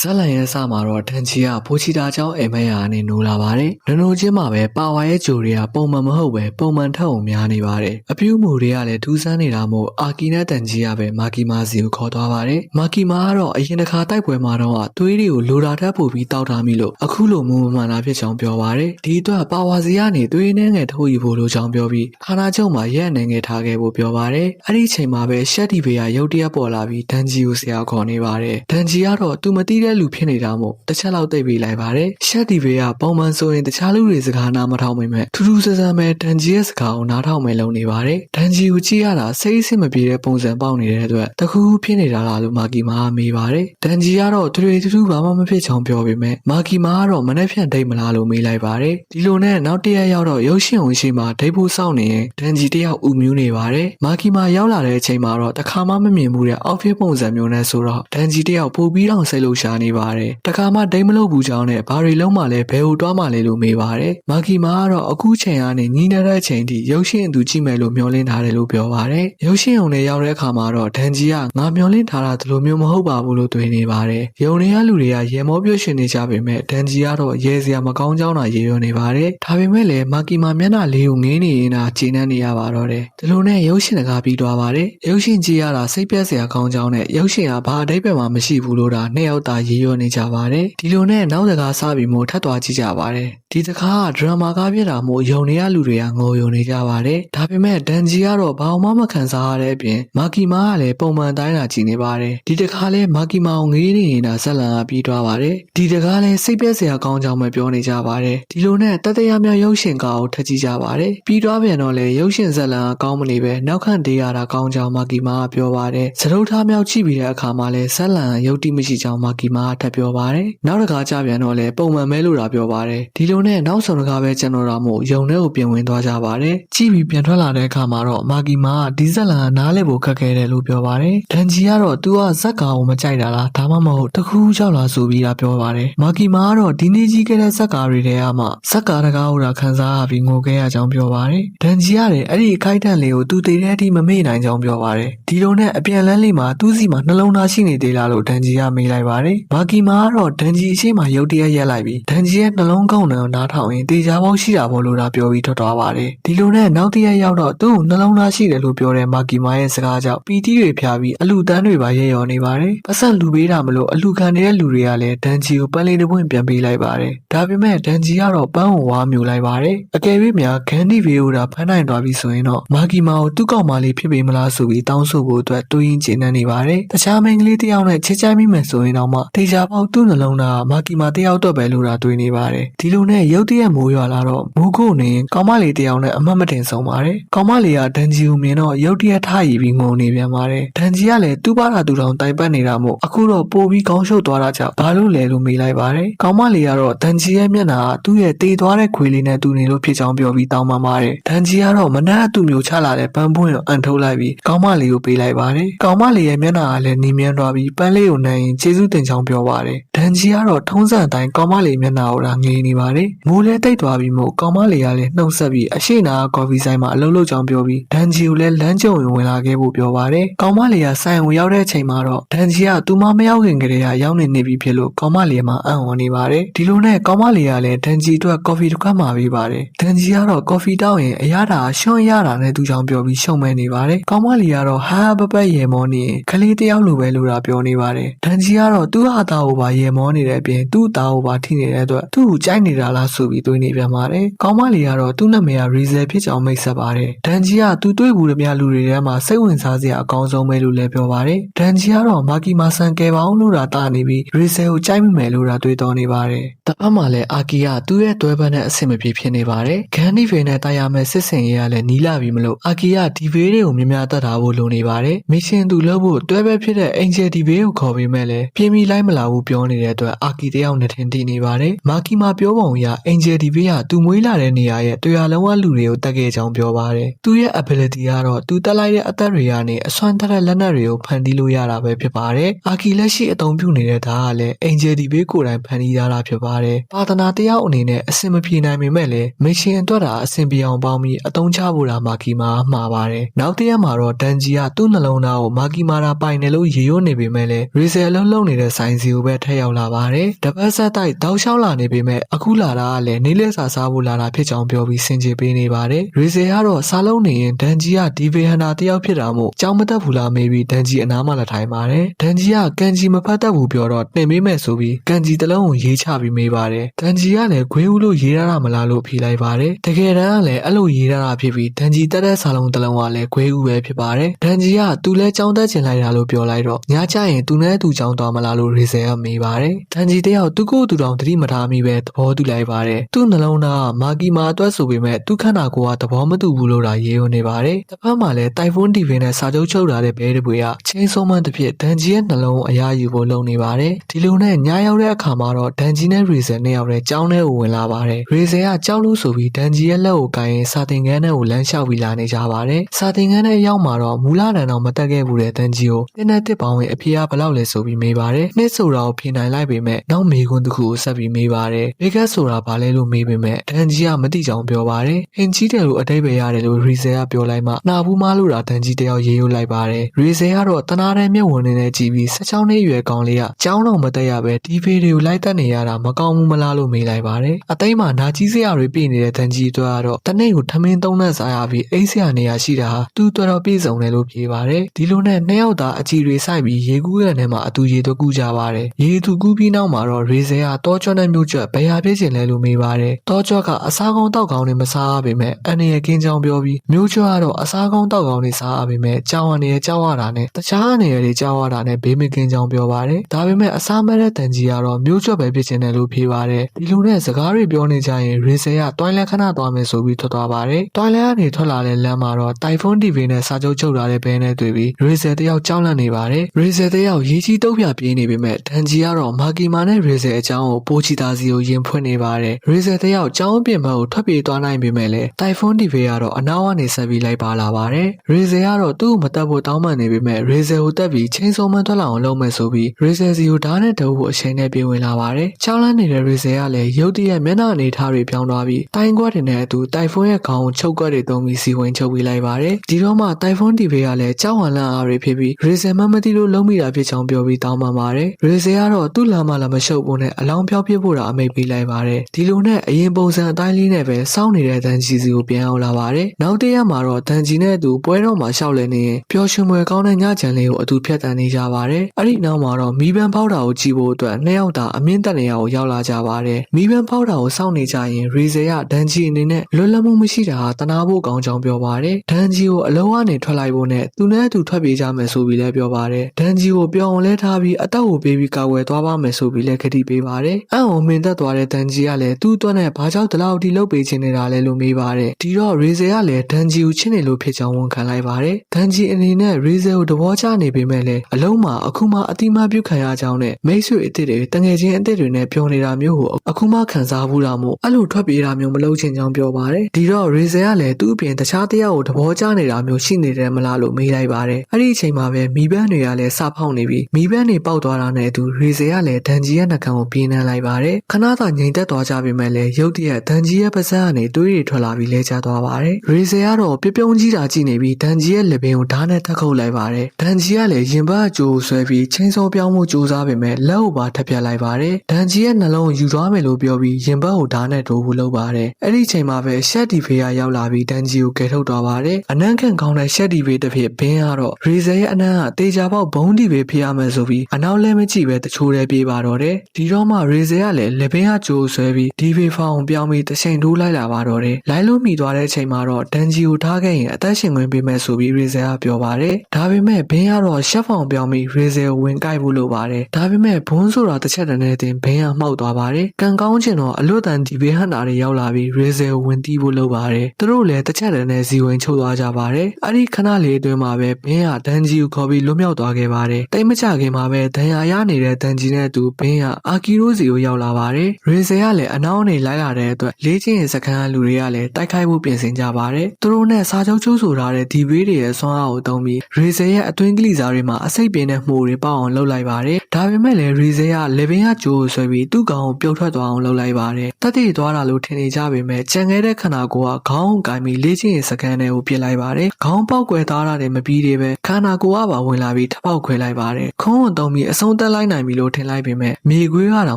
ဇက်လန်ရဲ့အစမှာတော့ဒန်ချီကဖိုချီတာကျောင်းအိမ်မက်ယာကနေနိုးလာပါတယ်။နနိုချင်းမှာပဲပါဝါရဲ့ဂျိုတွေကပုံမှန်မဟုတ်ပဲပုံမှန်ထက်အောင်များနေပါတယ်။အပြူမူတွေကလည်းထူးဆန်းနေတာမို့အာကီနဲ့ဒန်ချီကပဲမာကီမာစီကိုခေါ်သွားပါတယ်။မာကီမာကတော့အရင်တစ်ခါတိုက်ပွဲမှာတော့သွေးတွေကိုလိုတာထက်ပိုပြီးတောက်ထားမိလို့အခုလိုမူမမှန်တာဖြစ်ကြောင်းပြောပါတယ်။ဒီအတွက်ပါဝါစီကနေသွေးနှဲငယ်ထိုးယူဖို့လိုကြောင်းပြောပြီးခါနာချုပ်မှာရက်နေငယ်ထားခဲ့ဖို့ပြောပါတယ်။အဲ့ဒီအချိန်မှာပဲရှက်တီဘေကရုတ်တရက်ပေါ်လာပြီးဒန်ချီကိုဆရာခေါ်နေပါတယ်။ဒန်ချီကတော့သူမသိတဲ့လူဖြစ်နေတာမို့တစ်ချက်လောက်သိပ်ပြီးလိုက်ပါတယ်။ရှက်တီဘေကပုံမှန်ဆိုရင်တခြားလူတွေစကားနားမထောင်မိမဲ့ထူးထူးဆန်းဆန်းပဲဒန်ချီရဲ့စကားကိုနားထောင်မယ်လုပ်နေပါတယ်။ဒန်ချီကိုကြည့်ရတာစိတ်အဆင်မပြေတဲ့ပုံစံပေါက်နေတဲ့အတွက်တခုခုဖြစ်နေတာလားလို့မာကီမာကမေးပါတယ်။ဒန်ချီကတော့ထွေထွေထူးထူးဘာမှမဖြစ်ချောင်ပြောပေမဲ့မာကီမာကတော့မနှက်ဖြန့်ဒိတ်မလားလို့မေးလိုက်ပါတယ်။ဒီလိုနဲ့နောက်တစ်ရက်ရောက်တော့ရုပ်ရှင်ဝင်ရှိမှာဒိတ်ဖို့စောင့်နေရင်ဒန်ချီတယောက်ဥမြူးနေပါတယ်။မာကီမာရောက်လာတဲ့အချိန်မှာတော့တခါမှမမြင်ဘူးတဲ့ outfit ပုံစံမျိုးနဲ့ဆိုတော့ဒန်ဂျီတယောက်ပို့ပြီးတော့စိတ်လှုပ်ရှားနေပါတယ်။တခါမှဒိတ်မလုပ်ဘူးကြောင်းနဲ့ဘာတွေလုံးမှလည်းဘယ်ဟိုတွားမှလဲလို့မေးပါတယ်။မာကီမာကတော့အခုချိန်ကနေညီနေတဲ့ချိန်ထိရုပ်ရှင်သူကြည့်မယ်လို့မျှော်လင့်ထားတယ်လို့ပြောပါတယ်။ရုပ်ရှင်ုံနဲ့ရောက်တဲ့အခါမှာတော့ဒန်ဂျီကငါမျှော်လင့်ထားတာဒီလိုမျိုးမဟုတ်ပါဘူးလို့တွေးနေပါတယ်။ရုံတွေကလူတွေကရေမောပြုတ်ရှင်နေကြပေမဲ့ဒန်ဂျီကတော့ရဲစရာမကောင်းကြောင်းတာရေရွနေပါတယ်။ဒါပေမဲ့လည်းမာကီမာမျက်နှာလေးကိုငင်းနေရင်သာခြေနှမ်းနေရပါတော့တယ်။ဒီလိုနဲ့ရုပ်ရှင်တကားပြီးသွားပါတယ်။ရုပ်ရှင်ကြည့်ရတာစိတ်ပြက်စရာကောင်းကြောင်းနဲ့ရုပ်ရှင်ကဘာအတိတ်ပဲမှမရှိဘူးလို့ဒါနှစ်ယောက်သားရေရွနေကြပါတယ်။ဒီလိုနဲ့နောက်တကားစားပြီးမို့ထပ်သွားကြည့်ကြပါတယ်။ဒီတခါကဒရမာကားပြတာမို့ယုံနေရလူတွေကငိုယုံနေကြပါတယ်။ဒါပေမဲ့ဒန်ဂျီကတော့ဘာမှမခံစားရတဲ့အပြင်မာကီမာကလည်းပုံမှန်တိုင်းတာကြည့်နေပါတယ်။ဒီတခါလဲမာကီမာကိုငေးနေနေတာဇက်လန်ကပြီးသွားပါတယ်။ဒီတခါလဲစိတ်ပြက်စရာကောင်းကြောင်းပဲပြောနေကြပါတယ်။ဒီလိုနဲ့တတရများရုပ်ရှင်ကားကိုထပ်ကြည့်ကြပါတယ်။ပြီးသွားပြန်တော့လေရုပ်ရှင်ဇက်လန်ကကောင်းမနေပဲနောက်ခန့်တေးရတာကောင်းကြောင်းမာကီမာကပြောပါတယ်။စရုပ်ထားမြောက်ကြည့်ပြီးတဲ့အခါမှာလဲဇက်လန်ကရုပ်တိမရှိကြောင်းမာကီမာကထပ်ပြောပါတယ်။နောက်တခါကြပြန်တော့လေပုံမှန်ပဲလို့တာပြောပါတယ်။ဒီလိုနဲ့နောက်ဆုံးတခါပဲကျွန်တော်တို့မို့ယုံထဲကိုပြင်ဝင်သွားကြပါတယ်။ကြည့်ပြီးပြန်ထွက်လာတဲ့အခါမှာတော့မာကီမာကဒီဇက်လန်ကနားလဲဖို့ခက်ခဲတယ်လို့ပြောပါတယ်။ဒန်ဂျီကတော့သူကဇက်ကာကိုမကြိုက်တာလားဒါမှမဟုတ်တခုခုကြောက်လာဆိုပြီးတာပြောပါတယ်။မာကီမာကတော့ဒီနေ့ကြီးခဲ့တဲ့ဇက်ကာတွေထဲကမှဇက်ကာတကားဟိုတာခန်းစားရပြီးငိုခဲ့ရကြောင်းပြောပါတယ်။ဒန်ဂျီရတယ်အဲ့ဒီအခိုက်အတန့်လေးကိုသူတည်တဲ့အထိမမေ့နိုင်ကြောင်းပြောပါတယ်။ဒီလိုနဲ့အပြန်လန်းလေးမှာသူ့စီမှာနှလုံးသားရှိနေသေးလားလို့ဒန်ဂျီကမေးလိုက်ပါတယ်။မာကီမာကတော့ဒန်ဂျီအရှိမရုတ်တရက်ရက်လိုက်ပြီးဒန်ဂျီရဲ့နှလုံးကောင်းတယ်ကိုနားထောင်ရင်တေချာပေါက်ရှိတာပေါ့လို့ဒါပြောပြီးထွက်သွားပါတယ်။ဒီလိုနဲ့နောက်တစ်ရက်ရောက်တော့သူ့ကိုနှလုံးသားရှိတယ်လို့ပြောတဲ့မာကီမာရဲ့စကားကြောင့်ပီတီတွေဖျားပြီးအလူတန်းတွေပါရဲရော်နေပါတယ်။ပတ်စံလူပေးတာမလို့အလူခံနေတဲ့လူတွေကလည်းဒန်ဂျီကိုပန်းလေးတစ်ပွင့်ပြန်ပေးလိုက်ပါတယ်။ဒါပေမဲ့ဒန်ဂျီကတော့ပန်းကိုဝါမြူလိုက်ပါတယ်။အကယ်၍များဂန်ဒီဗီယိုတာဖမ်းနိုင်သွားပြီဆိုရင်တော့မာကီမာကိုသူ့ကောက်မလေးဖြစ်ပေမလားဆိုပြီးတောင်းဆိုဖို့အတွက်တွေးရင်ကျဉ်းနေပါတယ်။တခြားမိန်းကလေးတစ်ယောက်နဲ့ချစ်ချိုင်းမိမယ်ဆိုရင်တော့မှတေချာပေါက်သူ့နှလုံးသားကမာကီမာတစ်ယောက်တော့ပဲလို့တာတွေးနေပါတယ်။ဒီလိုနဲ့ရုတ်တရက်မိုးရွာလာတော့မိုးကုတ်နေကောင်မလေးတစ်ယောက်နဲ့အမတ်မတင်ဆုံးပါတယ်။ကောင်မလေးကဒန်ဂျီကိုမြင်တော့ရုတ်တရက်ထရီပြီးငုံနေပြန်ပါတယ်။ဒန်ဂျီကလည်းသူ့ဘာသာသူတောင်တိုင်ပတ်နေတာမို့အခုတော့ပိုပြီးကောင်းရှုပ်သွားတာကြောင့်ဘာလို့လဲလို့မေးလိုက်ပါတယ်။ကောင်မလေးကတော့ဒန်ဂျီရဲ့မျက်နှာကသူ့ရဲ့တေသွားတဲ့ခွေလေးနဲ့တူနေလို့ဖြစ်ကြောင်းပြောပြီးတောင်းပန်ပါတယ်။ဒန်ဂျီကတော့မနက်အတူမျိုးချလာတဲ့ပန်းပွင့်ကိုအန်ထုတ်လိုက်ပြီးကောင်မလေးကိုပေးလိုက်ပါတယ်။ကောင်မလေးရဲ့မျက်နှာကလည်းနီမြန်းသွားပြီးပန်းလေးကိုနိုင်ရင်ကျေးဇူးတင်ကြောင်းပြောပါတယ်။ဒန်ဂျီကတော့ထုံးစံအတိုင်းကောင်မလေးမျက်နှာကိုဒါငေးနေပါတယ်။မိုးလဲတိတ်သွားပြီးမို့ကောင်မလေးကလည်းနှုတ်ဆက်ပြီးအရှိနာကော်ဖီဆိုင်မှာအလုပ်လုပ်ကြောင်းပြောပြီးဒန်ဂျီကိုလည်းလမ်းကြုံဝင်ဝင်လာခဲ့ဖို့ပြောပါတယ်။ကောင်မလေးကဆိုင်ကိုရောက်တဲ့အချိန်မှာတော့ဒန်ဂျီကသူမမရောက်ခင်ကတည်းကရောက်နေနေပြီဖြစ်လို့ကောင်မလေးမှာအံ့ဩနေပါတယ်။ဒီလိုနဲ့ကောင်မလေးကလည်းဒန်ဂျီအတွက်ကော်ဖီတစ်ခွက်မှာပေးပါတယ်။ဒန်ဂျီကတော့ကော်ဖီတောင်းရင်အရသာရှွန့်ရတာနဲ့သူကြောင့်ပြောပြီးရှုံမဲနေပါတယ်။ကောင်မလေးကတော့ဟာပပတ်ရေမောနေရင်ကလေးတယောက်လိုပဲလို့တာပြောနေပါတယ်။ဒန်ဂျီကတော့သူ့ဟာသားကိုပါရေမောနေတဲ့အပြင်သူ့သားကိုပါထိနေတဲ့အတွက်သူ့ကိုကြိုက်နေတာလားဆိုပြီးတွေးနေပြန်ပါတယ်။ကောင်မလေးကတော့သူ့နာမည်ကရီဇယ်ဖြစ်ကြောင်းမိတ်ဆက်ပါတယ်။ဒန်ဂျီကသူတွေ့ဘူးတဲ့များလူတွေထဲမှာစိတ်ဝင်စားစရာအကောင်းဆုံးပဲလို့လည်းပြောပါတယ်။ဒန်ဂျီကတော့မာကီမာဆန်ကယ်ပါအောင်လို့တာတာနေပြီးရီဇယ်ကိုကြိုက်မိမယ်လို့တာတွေးတော်နေပါတယ်။တစ်ဖက်မှာလည်းအာကီကသူ့ရဲ့တွဲပန်းနဲ့အဆင်မပြေဖြစ်နေပါတယ်။ဂန်နီဖေနဲ့တာယာမဲ့စစ်စင်ရေးကလည်းနီးလာပြီမလို့အာကီကဒီဘေးတွေကိုမြင်များတတ်တာဖို့လိုနေပါတယ်။မစ်ရှင်သူလုပ်ဖို့တွဲပဲဖြစ်တဲ့အင်ဂျယ်ဒီဘေးကိုခေါ်ပေးမဲ့လည်းပြင်းပြီးလိုက်မလာဘူးပြောနေတဲ့အတွက်အာကီတယောက်နဲ့ထင်တည်နေပါတယ်။မာကီမာပြောပုံအရအင်ဂျယ်ဒီဘေးကသူမွေးလာတဲ့နေရာရဲ့တရားလုံးဝလူတွေကိုတက်ခဲ့ကြောင်းပြောပါတယ်။သူ့ရဲ့ ability ကတော့သူတက်လိုက်တဲ့အသက်တွေကနေအစွမ်းထက်တဲ့လက်နက်တွေကိုဖန်တီးလို့ရတာပဲဖြစ်ပါတယ်။အာကီလက်ရှိအသုံးပြုနေတဲ့ဓာတ်ကလည်းအင်ဂျယ်ဒီဘေးကိုယ်တိုင်ဖန်တီးရတာဖြစ်ပါတယ်။ပါသနာတယောက်အနေနဲ့အဆင်မပြေနိုင်ပေမဲ့လည်းမစ်ရှင်အတွက်တာအဆင်ပြေအောင်ပေါင်းပြီးအသုံးချဖို့တာမာကီမာမှားပါတယ်။နောက်တစ်ရက်မှာတော့ဒန်ဂျီကသူ့နှလုံးသားကိုမာကီမာရာပိုင်တယ်လို့ရေရွတ်နေပေမဲ့လည်းရီဆယ်အလုံးလုံးနေတဲ့ဆိုင်ဆိုင်စီကိုပဲထက်ရောက်လာပါတယ်တပတ်ဆက်တိုက်တောက်လျှောက်လာနေပေမဲ့အခုလာတာကလည်းနေလက်စာစားဖို့လာတာဖြစ်ကြောင်းပြောပြီးစင်ကြေပေးနေပါတယ်ရေဇယ်ကတော့စားလုံးနေရင်ဒန်ကြီးကဒီဗေဟန်နာတယောက်ဖြစ်တာမို့ကြောင်မတက်ဘူးလားမေးပြီးဒန်ကြီးအနားမှာလာထိုင်ပါတယ်ဒန်ကြီးကကန်ကြီးမဖတ်တတ်ဘူးပြောတော့တင်ပေးမယ်ဆိုပြီးကန်ကြီးတစ်လုံးကိုရေးချပြီးမေးပါတယ်ဒန်ကြီးကလည်းခွေးဦးလို့ရေးရတာမလားလို့ဖြေလိုက်ပါတယ်တကယ်တမ်းကလည်းအဲ့လိုရေးရတာဖြစ်ပြီးဒန်ကြီးတက်တဲ့စားလုံးတစ်လုံးကလည်းခွေးဦးပဲဖြစ်ပါတယ်ဒန်ကြီးကသူလဲကြောင်တက်ချင်လိုက်တာလို့ပြောလိုက်တော့ညကျရင်သူနဲ့သူကြောင်သွားမလားလို့ရေဆယ်ကမေးပါတယ်ဒန်ကြီးတယောက်သူ့ကိုယ်သူတော်သတိမထားမိပဲသဘောတူလိုက်ပါတယ်သူ့နှလုံးသားကမာကီမာအတွက်ဆိုပေမဲ့သူ့ခန္ဓာကိုယ်ကသဘောမတူဘူးလို့သာရေးရုံနေပါတယ်တစ်ဖက်မှာလည်းတိုင်ဖွန်းတီဗီနဲ့စာချုပ်ချုပ်လာတဲ့ဘဲတပွေကချင်းဆုံးမှတစ်ဖြစ်ဒန်ကြီးရဲ့နှလုံးအရာယူဖို့လုပ်နေပါတယ်ဒီလိုနဲ့ညရောက်တဲ့အခါမှာတော့ဒန်ကြီးနဲ့ရေဆယ်နှစ်ယောက်တည်းကြောင်းထဲကိုဝင်လာပါတယ်ရေဆယ်ကကြောက်လို့ဆိုပြီးဒန်ကြီးရဲ့လက်ကိုကိုင်ရင်စာတင်ခန်းထဲကိုလမ်းလျှောက်ပြီးလာနေကြပါတယ်စာတင်ခန်းထဲရောက်မှာတော့မူလတန်တော့မတက်ခဲ့ဘူးတဲ့ဒန်ကြီးကိုတင်းနဲ့တစ်ပေါင်းဝင်အဖေကဘယ်လောက်လဲဆိုပြီးမေးပါတယ်နှစ်ဆိုတာကိုဖြေနိုင်လိုက်ပေမဲ့နောက်မေခွန်းတစ်ခုကိုဆက်ပြီးမေးပါတယ်ဘေကတ်ဆိုတာဘာလဲလို့မေးပေမဲ့ဒန်ကြီးကမသိကြောင်ပြောပါတယ်အင်ကြီးတယ်လို့အတိတ်ပဲရတယ်လို့ရီဆယ်ကပြောလိုက်မှနာဘူးမလို့တာဒန်ကြီးတယောက်ရေးယူလိုက်ပါတယ်ရီဆယ်ကတော့တနာတဲ့မျက်ဝန်းနဲ့ကြည့်ပြီး16နှစ်အရွယ်ကောင်လေးကကြောင်းတော့မတက်ရပဲဒီဖေးတွေကိုလိုက်တက်နေရတာမကောင်းဘူးမလားလို့မေးလိုက်ပါတယ်အသိမ်းမှာနာကြီးစရာတွေပြည်နေတဲ့ဒန်ကြီးတို့ကတော့တနေ့ကိုထမင်းသုံးနဲ့စားရပြီးအိတ်ဆရာနေရာရှိတာဟာသူ့တော်တော်ပြည့်စုံတယ်လို့ပြေပါတယ်ဒီလိုနဲ့နှစ်ယောက်သားအကြည့်တွေစိုက်ပြီးရေကူးရတဲ့ထဲမှာအတူရေတော့ကူးကြပါတယ်ရေတူကူးပြီးနောက်မှာတော့ရေဆယ်ကတောချွတ်နဲ့မြို့ကျွတ်ဘယ်ဟာဖြစ်ချင်လဲလို့မေးပါတယ်တောချွတ်ကအစားကောင်းတောက်ကောင်းတွေမစားရပေမဲ့အန်ရကင်းချောင်းပြောပြီးမြို့ကျွတ်ကတော့အစားကောင်းတောက်ကောင်းတွေစားရပေမဲ့ကြောင်အနေနဲ့ကြောက်ရတာနဲ့တခြားအနေတွေကြောက်ရတာနဲ့ဘေးမကင်းချောင်းပြောပါတယ်ဒါပေမဲ့အစားမဲ့တဲ့တန်ကြီးကတော့မြို့ကျွတ်ပဲဖြစ်ချင်တယ်လို့ဖြေပါတယ်ဒီလိုနဲ့စကားတွေပြောနေကြရင်ရေဆယ်ကတွိုင်းလက်ခဏသွားမယ်ဆိုပြီးထွက်သွားပါတယ်တွိုင်းလက်ကနေထွက်လာတဲ့လမ်းမှာတော့တိုင်ဖွန်းတီဗီနဲ့စာချုပ်ချုပ်လာတဲ့ဘဲနဲ့တွေ့ပြီးရေဆယ်တယောက်ကြောက်လန့်နေပါတယ်ရေဆယ်တယောက်ရေးကြီးတုတ်ပြပြေးနေပေမဲ့ဒန်ကြီးကတော့မာကီမာနဲ့ရေဆယ်အကြောင်းကိုပိုချီတာစီကိုရင်ဖွင့်နေပါတယ်ရေဆယ်တယောက်ကြောင်းပြင်ဘက်ကိုထွက်ပြေးသွားနိုင်ပေမဲ့လည်းတိုင်ဖွန်းတီဗီကတော့အနောက်ကနေဆက်ပြီးလိုက်ပါလာပါတယ်ရေဆယ်ကတော့သူ့ကိုမတက်ဖို့တောင်းပန်နေပေမဲ့ရေဆယ်ကိုတက်ပြီးချင်းစုံမထွက်လာအောင်လုပ်မယ်ဆိုပြီးရေဆယ်စီကိုဓာတ်နဲ့တုပ်ဖို့အချိန်နဲ့ပြေးဝင်လာပါတယ်ကြောက်လန့်နေတဲ့ရေဆယ်ကလည်းရုတ်တရက်မျက်နှာအနေထားတွေပြောင်းသွားပြီးတိုင်ကွက်တွေနဲ့အတူတိုင်ဖွန်းရဲ့ခေါင်းကိုချုပ်ကွက်တွေသုံးပြီးစီဝင်ချုပ်ပေးလိုက်ပါတယ်ဒီတော့မှတိုင်ဖွန်းတီဗီကလည်းကြောက်ဟန်လန့်အားတွေဖြစ်ပြီးရေဆယ်မမသိလို့လုံးမိတာဖြစ်ချောင်းပြောပြီးတောင်းပန်ပါတယ်ရေဆယ်ကတော့သူ့လာမလာမရှုပ်ဖို့နဲ့အလောင်းပြောင်းပြဖို့တာအမိတ်ပေးလိုက်ပါတယ်ဒီလိုနဲ့အရင်ပုံစံအတိုင်းလေးနဲ့ပဲစောင့်နေတဲ့တန်ကြီးစီကိုပြန်အောင်လာပါတယ်နောက်တစ်ရက်မှာတော့တန်ကြီးနဲ့အတူပွဲတော်မှာရှောက်လဲနေရင်ပျော်ရွှင်ပွဲကောင်းတဲ့ညချမ်းလေးကိုအတူဖြတ်တန်းနေကြပါတယ်အဲ့ဒီနောက်မှာတော့မီးပန်းဖောက်တာကိုကြည့်ဖို့အတွက်နှစ်ယောက်သာအမြင့်တက်နေရကိုရောက်လာကြပါတယ်မီးပန်းဖောက်တာကိုစောင့်နေကြရင်ရေဆယ်ကဒန်ကြီးအနေနဲ့လွတ်လပ်မှုမရှိတာဟာတနာဖို့ကောင်းကြောင်းပြောပါတယ်ဒန်ကြီးကိုအလုံးကနေထွက်လိုက်ဖို့နဲ့သူနဲ့အတူထွက်ပြေးကြမယ်ဆိုပြီးလည်းပြောပါတယ်ဒန်ကြီးကိုပြောင်းလဲထားပြီးအသက်ကိုပေးပြီးကာဝယ်သွားပါမယ်ဆိုပြီးလည်းခတိပေးပါတယ်အံ့ဩမင်သက်သွားတဲ့ဒန်ကြီးကလည်းသူ့အတွက်နဲ့ဘာကြောင့်ဒီလောက်ထိလုပ်ပေးချင်နေတာလဲလို့မေးပါတယ်ဒီတော့ရေဆယ်ကလည်းဒန်ကြီးကိုချစ်နေလို့ဖြစ်ကြောင်းဝန်ခံလိုက်ပါတယ်ဒန်ကြီးအနေနဲ့ရေဆယ်ကိုတဘောချနေပေမဲ့လည်းအလုံးမှာအခုမှအတိမပြုခံရကြောင်းနဲ့မိတ်ဆွေအစ်စ်တွေတငယ်ချင်းအစ်စ်တွေနဲ့ပြောနေတာမျိုးကိုအခုမှခံစားဘူးတာမို့အဲ့လိုထွက်ပြေးတာမျိုးမလုပ်ချင်ကြောင်းပြောပါတယ်ဒီတော့ရေဆယ်ကလည်းသူ့အပြင်တခြားတယောက်ကိုတဘောချနေတာမျိုးရှိနေတယ်မလားလို့မေးလိုက်ပါတယ်အဲ့ဒီအချိန်မှာပဲမိဘတွေကလည်းစဖောက်နေပြီးမိဘတွေပေါက်သွားတာနဲ့အတူရေဆယ်ကလည်းဒန်ကြီးရဲ့နှကန်းကိုပြင်းနှန်းလိုက်ပါတယ်ခဏသာငြိမ်သက်သွားကြပေမဲ့လည်းရုတ်တရက်ဒန်ကြီးရဲ့ပါးစပ်ကနေတွေးတွေထွက်လာပြီးလဲကျသွားပါတယ်ရေဆယ်ကတော့ပြပြုံးကြီးတာကြည့်နေပြီးဒန်ကြီးရဲ့လက်ပင်ကိုဓာတ်နဲ့တက်ခုတ်လိုက်ပါတယ်ဒန်ကြီးကလည်းရင်ဘတ်အကျိုးဆွဲပြီးချင်းစောပြောင်းမှုစူးစမ်းပေမဲ့လက်ကိုပါထပ်ပြတ်လိုက်ပါတယ်ဒန်ကြီးရဲ့နှလုံးကိုယူသွားမယ်လို့ပြောပြီးရင်ဘတ်ကိုဓာတ်နဲ့တိုးဖို့လုပ်ပါတယ်အဲ့ဒီချိန်မှာပဲရှက်ဒီဖေးကရောက်လာပြီးဒန်ကြီးကိုကယ်ထုတ်သွားပါတယ်အနမ်းခံကောင်းတဲ့ရှက်ဒီဖေးတစ်ဖြစ်ဘင်းကတော့ရေဆယ်ရဲ့အနမ်းကတေချာပေါက်ဘုံဒီဖေးဖေးရမယ်ဆိုပြီးအနောက်လဲမကြည့်ပဲတချိုးတည်းပြေးပါတော့တယ်ဒီတော့မှရေဆယ်ကလည်းလက်ပင်ကကြိုးဆွဲပြီးဒီဖေးဖောင်းပြောင်းပြီးတချိန်တိုးလိုက်လာပါတော့တယ်လိုင်းလို့မိသွားတဲ့အချိန်မှာတော့ဒန်ဂျီကိုထားခဲ့ရင်အသက်ရှင်ခွင့်ပေးမယ်ဆိုပြီးရေဆယ်ကပြောပါတယ်ဒါပေမဲ့ဘင်းကတော့ရှက်ဖောင်ပြောင်းပြီးရေဆယ်ကိုဝင်ကြိုက်ဖို့လိုပါတယ်ဒါပေမဲ့ဘွန်းဆိုတာတစ်ချက်တည်းနဲ့တင်ဘင်းကမှောက်သွားပါတယ်ကံကောင်းချင်တော့အလွတ်တန်ဒီဘေးဟန်တာတွေရောက်လာပြီးရေဆယ်ကိုဝင်တီးဖို့လုပ်ပါတယ်သူတို့လည်းတစ်ချက်တည်းနဲ့ဇီဝင်ချုပ်သွားကြပါတယ်အဲ့ဒီခဏလေးအတွင်းမှာပဲဘင်းကဒန်ဂျီကိုခေါ်ပြီးလွတ်မြောက်သွားခဲ့ပါတယ်တိတ်မကြခင်မှာပဲဒဏ်ရာရနေတဲ့ဒန်ဂျီနဲ့အတူဘင်းကအာကီရိုစီကိုရောက်လာပါတယ်ရေဆယ်ကလည်းအနောက်အနေလိုက်လာတဲ့အတွက်လေးချင်းစခန်းကလူတွေကလည်းတိုက်ခိုက်ဖို့ပြင်ဆင်ကြပါတယ်သူတို့နဲ့စာချုပ်ချုပ်ဆိုထားတဲ့ဒီဘေးတွေရဲ့ဆွမ်းအားကိုသုံးပြီးရေဆယ်ရဲ့အတွင်းကလိစားတွေမှာအစိတ်ပြင်းတဲ့မှုတွေပေါက်အောင်လုပ်လိုက်ပါတယ်ဒါပေမဲ့လည်းရေဆယ်ကလေဘင်းကကြိုးကိုဆွဲပြီးသူ့ကောင်ကိုပြုတ်ထွက်သွားအောင်လုပ်လိုက်ပါတယ်တက်တည်သွားတာလို့ထင်နေကြပေမဲ့ကြံခဲ့တဲ့ခန္ဓာကိုယ်ကခေါင်းကိုင်ပြီးလေးချင်းစခန်းထဲကိုပြစ်လိုက်ပါတယ်ခေါင်းပေါက်ကွယ်သားတာတွေမပြီးသေးပဲခန္ဓာကိုယ်ကပါဝင်လာပြီးထပေါက်ခွဲလိုက်ပါတယ်ခုံးကိုသုံးပြီးအဆုံးဆုံးသက်လိုက်နိုင်ပြီလို့ထင်လိုက်ပေမဲ့မြေခွေးကတော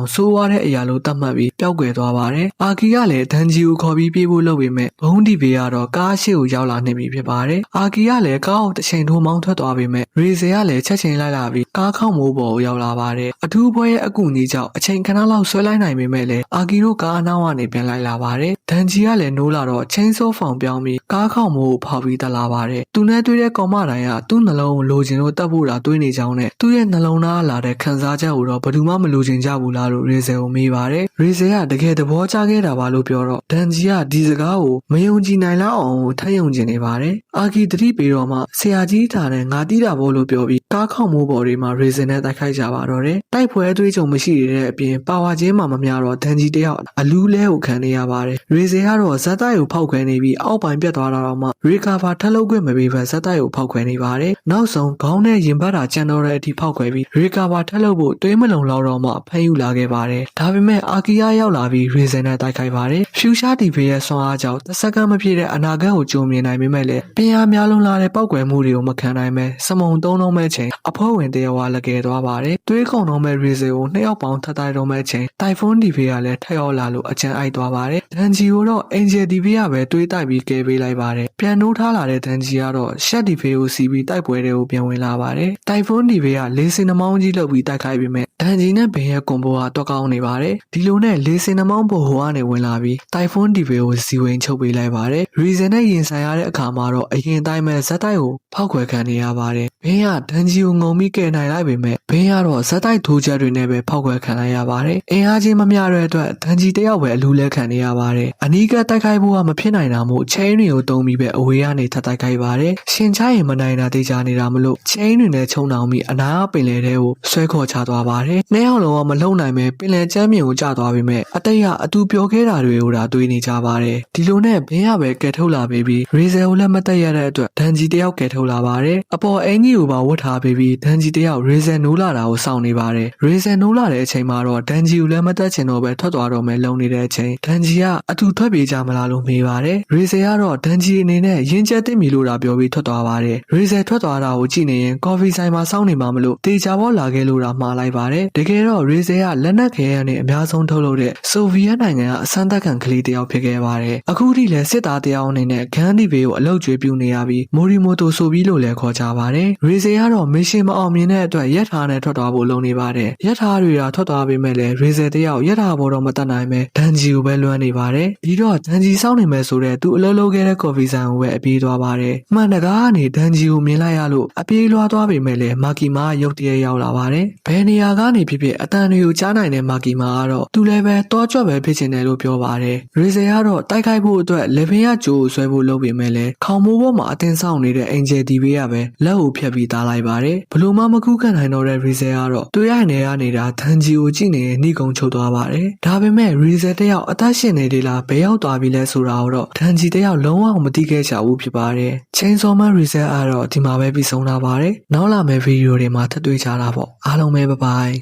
င်စိုးဝါတဲ့အရာလို့သတ်မှတ်ပြီးပျောက်ကွယ်သွားပါတယ်။အာကီကလည်းဒန်ဂျီကိုခေါ်ပြီးပြေးဖို့လုပ်ပေမဲ့ဘုံဒီဘေကတော့ကားရှိကိုရောက်လာနေပြီဖြစ်ပါတယ်။အာကီကလည်းကားကိုတစ်ချိန်ထိုးမောင်းထွက်သွားပေမဲ့ရေဇယ်ကလည်းချက်ချင်းလိုက်လာပြီးကားခေါက်မိုးပေါ်ကိုရောက်လာပါတယ်။အထူးပွဲရဲ့အကူအညီကြောင့်အချိန်ခဏလောက်ဆွဲလိုက်နိုင်ပေမဲ့လည်းအာကီတို့ကားအနောက်ကနေပြန်လိုက်လာပါတယ်။ဒန်ဂျီကလည်းနိုးလာတော့ချင်းဆိုးဖောင်ပြောင်းပြီးကားခေါက်မိုးကိုဖောက်ပြီးတက်လာပါတယ်။သူနဲ့တွေ့တဲ့ကောင်မတိုင်းကသူ့နှလုံးကိုလိုချင်လို့တက်ဖို့တာတွေးနေကြောင်းနဲ့သူ့ရဲ့နှလုံးသားလာတဲ့ခံစားချက်ကိုတော့ဘယ်သူမှမလိုချင်ကြဘူးလားလို့ရေဇယ်ကိုမေးပါတယ်။ရေဇယ်ကတကယ်သဘောကျခဲ့တာပါလို့ပြောတော့ဒန်ဂျီကဒီစကားကိုမယုံကြည်နိုင်လောက်အောင်ထပ်ယုံကျင်နေပါတယ်။အာကီတတိပေတော့မှဆရာကြီးထားတဲ့ငါတီးတာဘောလို့ပြောပြီးကားခေါက်မိုးပေါ်တွေမှာရေဇယ်နဲ့တိုက်ခိုက်ကြပါတော့တယ်။တိုက်ပွဲအသွေးကြုံမရှိတဲ့အပြင်ပါဝါချင်းမှမများတော့ဒန်ဂျီတယောက်အလူးလဲကိုခံနေရပါတယ်။ရေဇယ်ကတော့ဇက်တိုက်ကိုဖောက်ခွဲနေပြီးအောက်ပိုင်းပြတ်သွားတာတော့မှရီကာဗာထပ်လုပ်ခွင့်မပေးဘဲဇက်တိုက်ကိုဖောက်ခွဲနေပါတယ်။နောက်ဆုံးခေါင်းနဲ့ရင်ဘတ်တာကျန်တော့တဲ့အထိဖောက်ခွဲပြီးရီကာဗာထပ်လုပ်ဖို့တွေးမလုံလောက်တော့မှဖမ်းယူလာခဲ့ပါတယ်။ဒါပေမဲ့အာကီယာရောက်လာပြီးရေဇယ်နဲ့တိုက်ခိုက်ပါတယ်။ဖျူရှာတီဖေရဲ့ဆွမ်းအားကြောင့်တစ်စက္ကန့်မပြည့်တဲ့အနာဂတ်ကိုကြုံမြင်နိုင်ပေမဲ့လည်းပင်အားများလုံးလာတဲ့ပောက်ကွယ်မှုတွေကိုမခံနိုင်ပဲစမုံသုံးလုံးမဲ့ချိန်အဖွဲဝင်တရားဝါလကယ်သွားပါတယ်။တွေးကုန်တော့မဲ့ရေဇယ်ကိုနှစ်ယောက်ပေါင်းထပ်တိုက်တော့မဲ့ချိန်တိုင်ဖွန်းတီဖေကလည်းထက်ရောက်လာလို့အကြံအိုက်သွားပါတယ်။ဒန်ဂျီကိုတော့အင်ဂျယ်တီဖေကပဲတွေးတိုက်ပြီးကယ်ပေးလိုက်ပါတယ်။ပြန်နိုးထားလာတဲ့ဒန်ဂျီကတော့ရှက်တီဖေကိုစီးပြီးတိုက်ပွဲတွေကိုပြန်ဝင်လာပါတယ်။တိုင်ဖွန်းတီဖေကလေးစင်နှမောင်းကြီးလှုပ်ပြီးတိုက်ခိုက်ပြီးမဲ့ ဒန်ဂျီနဲ့ဘင်ရဲ့ကွန်ဘိုကတော့ကောင်းနေပါတယ်။ဒီလိုနဲ့လေးစင်နှမောင်းပေါ်ဟိုကနေဝင်လာပြီးတိုင်ဖွန်းတီဖေကိုစီဝင်ချုပ်ပေးလိုက်ပါတယ်။ရီဇန်နဲ့ရင်ဆိုင်ရတဲ့အခါမှာတော့အရင်တိုင်းမဲ့ဇက်တိုက်ကိုဖောက်ခွဲခံနေရပါတယ်။ဘင်းကဒန်ဂျီကိုငုံပြီးကယ်နိုင်လိုက်ပေမဲ့ဘင်းကတော့ဇက်တိုက်ထိုးချက်တွေနဲ့ပဲဖောက်ခွဲခံလိုက်ရပါတယ်။အင်အားချင်းမမျှတဲ့အတွက်ဒန်ဂျီတယောက်ပဲအလူလဲခံနေရပါတယ်။အနီးကတိုက်ခိုက်ဖို့ကမဖြစ်နိုင်တာမို့ချင်းတွေကိုတုံးပြီးပဲအဝေးကနေထပ်တိုက်ခိုက်ပါတယ်။ရှင်ချရင်မနိုင်တာတေချာနေတာမလို့ချင်းတွေနဲ့ချုံတောင်ပြီးအနားပင်လယ်ထဲကိုဆွဲခေါ်ချသွားပါတယ်။နှစ်ယောက်လုံးကမလုံနိုင်ပဲပင်လယ်ကျမ်းမြေကိုကျသွားပေမဲ့အတိတ်ကအတူပြောခဲ့တာတွေကိုဒါတွေးနေကြပါတယ်။ဒီလိုနဲ့ဘင်းကပဲကယ်ထုတ်လာပေးပြီးရေဇယ်ကိုလည်းမတက်ရတဲ့အတွက်ဒန်ဂျီတယောက်ကယ်ထုတ်လာပါတယ်။အပေါ်အင်ကြီးကိုပါဝတ်ထားပေးပြီးဒန်ဂျီတယောက်ရေဇယ်နိုးလာတာကိုစောင့်နေပါတယ်။ရေဇယ်နိုးလာတဲ့အချိန်မှာတော့ဒန်ဂျီကိုလည်းမတက်ချင်တော့ပဲထွက်သွားတော့မယ်လုံနေတဲ့အချိန်ဒန်ဂျီကအတူထွက်ပြေးကြမလားလို့မေးပါတယ်။ရေဇယ်ကတော့ဒန်ဂျီအနေနဲ့ရင်းချက်သိမ့်ပြီလို့သာပြောပြီးထွက်သွားပါတယ်။ရေဇယ်ထွက်သွားတာကိုကြည့်နေရင်ကော်ဖီဆိုင်မှာစောင့်နေမှာမလို့တေချာဘောလာခဲ့လို့သာမှားလိုက်ပါတယ်။တကယ်တော့ရေဇယ်ကလက်နက်ခဲရနဲ့အများဆုံးထုတ်လုပ်တဲ့ဆိုဗီယက်နိုင်ငံကအစမ်းသက်ခံကလေးတယောက်ဖြစ်ခဲ့ပါတယ်။အခုထိလည်းစစ်သားတယောက်အနေနဲ့ဂန်ဒီဘေးကိုအလုတ်ကျွေးပြူနေရပြီးမိုရီမိုတိုဆိုပြီးလို့လည်းခေါ်ကြပါတယ်။ရေဇယ်ကတော့မရှင်မအောင်မြင်တဲ့အတွက်ရက်ထားနဲ့ထွက်သွားဖို့လုပ်နေပါတယ်။ရက်ထားတွေကထွက်သွားပေမဲ့လည်းရေဇယ်တယောက်ရက်ထားဘောတော့မတတ်နိုင်ပဲဒန်ဂျီကိုပဲလွမ်းနေပါတယ်။ဒီတော့ဒန်ဂျီစောင့်နေမယ်ဆိုတဲ့သူအလုပ်လုပ်ခဲ့တဲ့ကော်ဖီဆိုင်ကိုပဲအပြေးသွားပါတယ်။မှန်တကားကနေဒန်ဂျီကိုမြင်လိုက်ရလို့အပြေးလွှားသွားပေမဲ့လည်းမာကီမာရုတ်တရက်ရောက်လာပါတယ်။ဘယ်နေရာကနေဖြစ်ဖြစ်အတန်တွေကိုကြားနိုင်တဲ့မာကီမာကတော့သူလည်းပဲတောကြွပဲဖြစ်ချင်တယ်လို့ပြောပါတယ်။ရေဇယ်ကတော့တိုက်ခိုက်ဖို့အတွက်လေဗင်ရဂျိုးကိုဆွဲဖို့လုပ်ပေမဲ့လည်းခေါင်မိုးပေါ်မှာအတင်းဆောင်နေတဲ့အင်ဂျယ်ဒီဘေးကပဲလက်ကိုဖြတ်ပြီးသားလိုက်ပါတယ်။ဘလို့မှမကူးခံနိုင်တော့တဲ့ရေဇယ်ကတော့သူရနေရနေတာဒန်ဂျီကိုကြည့်နေနှီးကုံချုပ်သွားပါတယ်။ဒါပေမဲ့ရေဇယ်တယောက်အသက်ရှင်နေသေးလားဘယ်ရောက်သွားပြီလဲဆိုတာကိုတော့ဒန်ဂျီတယောက်လုံးဝမသိခဲ့ကြဘူးဖြစ်ပါတယ်။ Chain Saw ရေဇယ်ကတော့ဒီမှာပဲပြီးဆုံးလာပါတယ်။နောက်လာမယ့်ဗီဒီယိုတွေမှာထပ်တွေ့ကြတာပေါ့။အားလုံးပဲဘိုင်ဘိုင်